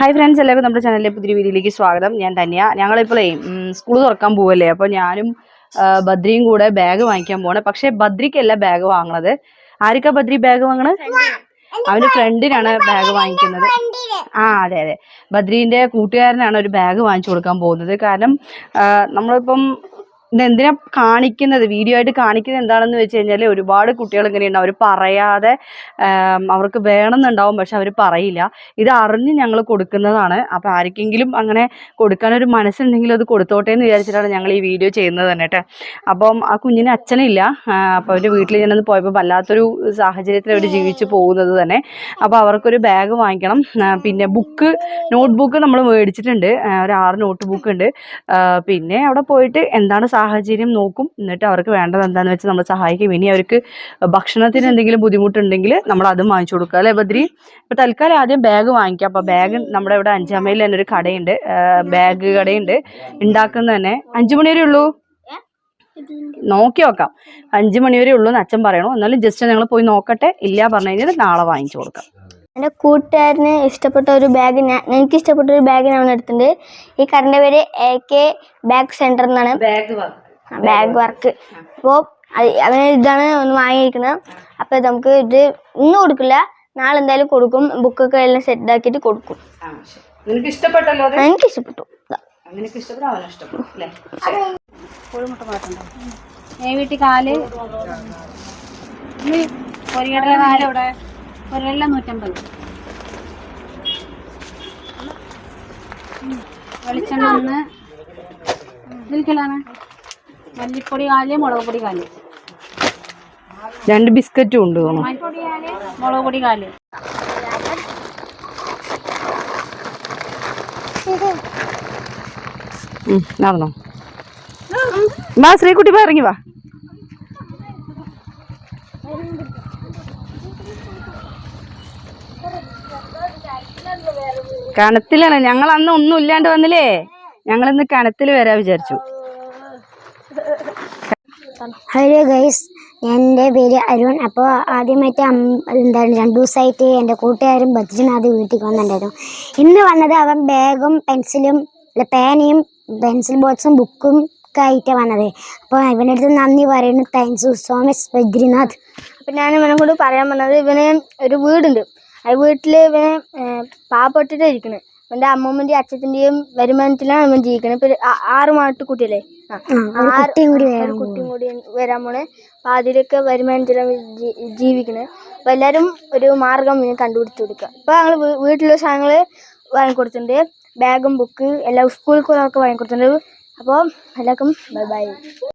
Hi friends എല്ലാവർക്കും നമ്മുടെ ചാനലിലെ പുതിയ വീഡിയോയിലേക്ക് സ്വാഗതം. ഞാൻ തന്നെയാ ഞങ്ങളിപ്പോഴേ സ്കൂൾ തുറക്കാൻ പോവല്ലേ? അപ്പോൾ ഞാനും ബദ്രിയും കൂടെ ബാഗ് വാങ്ങിക്കാൻ പോണേ പക്ഷെ ബദ്രിക്കല്ല ബാഗ് വാങ്ങണത്. ആർക്കാ ബദ്രി ബാഗ് വാങ്ങണത്? അവന്റെ ഫ്രണ്ടിനാണ് ബാഗ് വാങ്ങിക്കുന്നത്. ആ അതെ അതെ. ബദ്രീന്റെ കൂട്ടുകാരനാണ് ഒരു ബാഗ് വാങ്ങിച്ചു കൊടുക്കാൻ പോകുന്നത്. കാരണം നമ്മളിപ്പം എന്തിനാ കാണിക്കുന്നത്? വീഡിയോ ആയിട്ട് കാണിക്കുന്നത് എന്താണെന്ന് വെച്ച് കഴിഞ്ഞാൽ ഒരുപാട് കുട്ടികൾ ഇങ്ങനെയുണ്ട്. അവർ പറയാതെ അവർക്ക് വേണമെന്നുണ്ടാവും പക്ഷെ അവർ പറയില്ല. ഇത് അറിഞ്ഞ് ഞങ്ങൾ കൊടുക്കുന്നതാണ്. അപ്പോൾ ആർക്കെങ്കിലും അങ്ങനെ കൊടുക്കാനൊരു മനസ്സുണ്ടെങ്കിൽ അത് കൊടുത്തോട്ടെ എന്ന് വിചാരിച്ചിട്ടാണ് ഞങ്ങൾ ഈ വീഡിയോ ചെയ്യുന്നത് തന്നെ അപ്പം ആ കുഞ്ഞിന് അച്ഛനില്ല. അപ്പോൾ അവന്റെ വീട്ടിൽ ഞാനത് പോയപ്പോൾ വല്ലാത്തൊരു സാഹചര്യത്തിൽ അവർ ജീവിച്ച് പോകുന്നത് തന്നെ. അപ്പോൾ അവർക്കൊരു ബാഗ് വാങ്ങിക്കണം. പിന്നെ ബുക്ക് നോട്ട്ബുക്ക് നമ്മൾ മേടിച്ചിട്ടുണ്ട്. ഒരു ആറ് നോട്ട് ബുക്ക് ഉണ്ട് പിന്നെ അവിടെ പോയിട്ട് എന്താണ് സാഹചര്യം നോക്കും. എന്നിട്ട് അവർക്ക് വേണ്ടത് എന്താണെന്ന് വെച്ചാൽ നമ്മൾ സഹായിക്കും. ഇനി അവർക്ക് ഭക്ഷണത്തിന് എന്തെങ്കിലും ബുദ്ധിമുട്ടുണ്ടെങ്കിൽ നമ്മൾ അതും വാങ്ങിച്ചു കൊടുക്കുക അല്ലേ ബദ്രി? ഇപ്പോൾ തൽക്കാലം ആദ്യം ബാഗ് വാങ്ങിക്കുക അപ്പോൾ ബാഗ് നമ്മുടെ ഇവിടെ അഞ്ചാമയിൽ തന്നെ ഒരു കടയുണ്ട്. ബാഗ് കടയുണ്ട്. ഉണ്ടാക്കുന്നത് തന്നെ. അഞ്ചു മണി വരെ ഉള്ളൂ? നോക്കി നോക്കാം. അഞ്ചു മണി വരെ ഉള്ളൂ എന്ന് അച്ഛൻ പറയണു. എന്നാലും ജസ്റ്റ് ഞങ്ങൾ പോയി നോക്കട്ടെ. ഇല്ല പറഞ്ഞു കഴിഞ്ഞാൽ നാളെ വാങ്ങിച്ചു കൊടുക്കാം. എന്റെ കൂട്ടുകാരന് ഇഷ്ടപ്പെട്ട ഒരു ബാഗ് ഞാൻ എനിക്ക് ഇഷ്ടപ്പെട്ട ഒരു ബാഗ് ഞാൻ എടുത്തിട്ടുണ്ട്. ഈ കടന്റെ പേര് എ കെ ബാഗ് സെന്റർ എന്നാണ്. ബാഗ് ബാഗ് വർക്ക് അപ്പോൾ അവന് ഇതാണ് ഒന്ന് വാങ്ങിയിരിക്കുന്നത്. അപ്പോൾ നമുക്ക് ഇത് ഇന്ന് കൊടുക്കില്ല. നാളെ എന്തായാലും കൊടുക്കും. ബുക്കൊക്കെ എല്ലാം സെറ്റ് ആക്കിയിട്ട് കൊടുക്കും. നിനക്ക് ഇഷ്ടപ്പെട്ടല്ലോ എനിക്ക് ഇഷ്ടപ്പെട്ടു. നിനക്ക് ഇഷ്ടപ്പെടും അവന് അല്ലേ? കോഴിമുട്ട മാറ്റണ്ടോ ഏ വീട്ടിൽ കാൽ? പൊരികടല കാൽ ഇവിടെ പൊരികടല നൂറ്റമ്പത്. വെളിച്ചെണ്ണ ഒന്ന് ഇതിൽക്കലാണ് മല്ലിപ്പൊടി കാൽ മുളക് പൊടി കാൽ. രണ്ട് ബിസ്ക്കറ്റും ഉണ്ട് മല്ലിപ്പൊടി കാൽ മുളക് പൊടി കാൽ. നടന്നോ വാ ശ്രീകുട്ടി വാ ഇറങ്ങി വാ. കണത്തിലാണ്. ഞങ്ങൾ അന്ന് ഒന്നും ഇല്ലാണ്ട് വന്നില്ലേ? ഞങ്ങൾ ഇന്ന് കണത്തിൽ വരാ വിചാരിച്ചു. ഹലോ ഗൈസ് എന്റെ പേര് അരുൺ. അപ്പോൾ ആദ്യമായിട്ട് എന്താണ് രണ്ടു ദിവസമായിട്ട് എന്റെ കൂട്ടുകാരും ബദ്രിനാഥ് വീട്ടിൽ വന്നിട്ടുണ്ടായിരുന്നു. ഇന്ന് വന്നത് അവൻ ബാഗും പെൻസിലും അല്ല പേനയും പെൻസിൽ ബോക്സും ബുക്കും ഒക്കെ ആയിട്ടാണ് വന്നത്. അപ്പോൾ ഇവന്റെ അടുത്ത് നന്ദി പറയുന്നു. Thanks you so much Badrinath. അപ്പം ഞാൻ ഇവനെ കൂടി പറയാൻ വന്നത് ഇവന് ഒരു വീടുണ്ട്. ആ വീട്ടിൽ ഇവൻ പാവപ്പെട്ടിട്ട് ഇരിക്കുന്നത് അവന്റെ അമ്മൂമ്മന്റെയും അച്ഛത്തിന്റെയും വരുമാനത്തിലാണ് അവൻ ജീവിക്കുന്നത് ഇപ്പം ആറ് ആ ഒരു ആറ് കുട്ടിയും കൂടി കുട്ടിയും കൂടി വരാൻ പോണേ. അപ്പം അതിലൊക്കെ വരുമാനത്തിലാണ് ജീ- ജീവിക്കണത് അപ്പം എല്ലാവരും ഒരു മാർഗം കണ്ടുപിടിച്ച് കൊടുക്കുക ഇപ്പൊ ഞങ്ങൾ വീട്ടിലുള്ള സാധനങ്ങൾ വാങ്ങിക്കൊടുത്തിട്ടുണ്ട്. ബാഗും ബുക്ക് എല്ലാ സ്കൂൾ വാങ്ങി വാങ്ങിക്കൊടുത്തിട്ടുണ്ട്. അപ്പോൾ എല്ലാവർക്കും ബൈ ബൈ.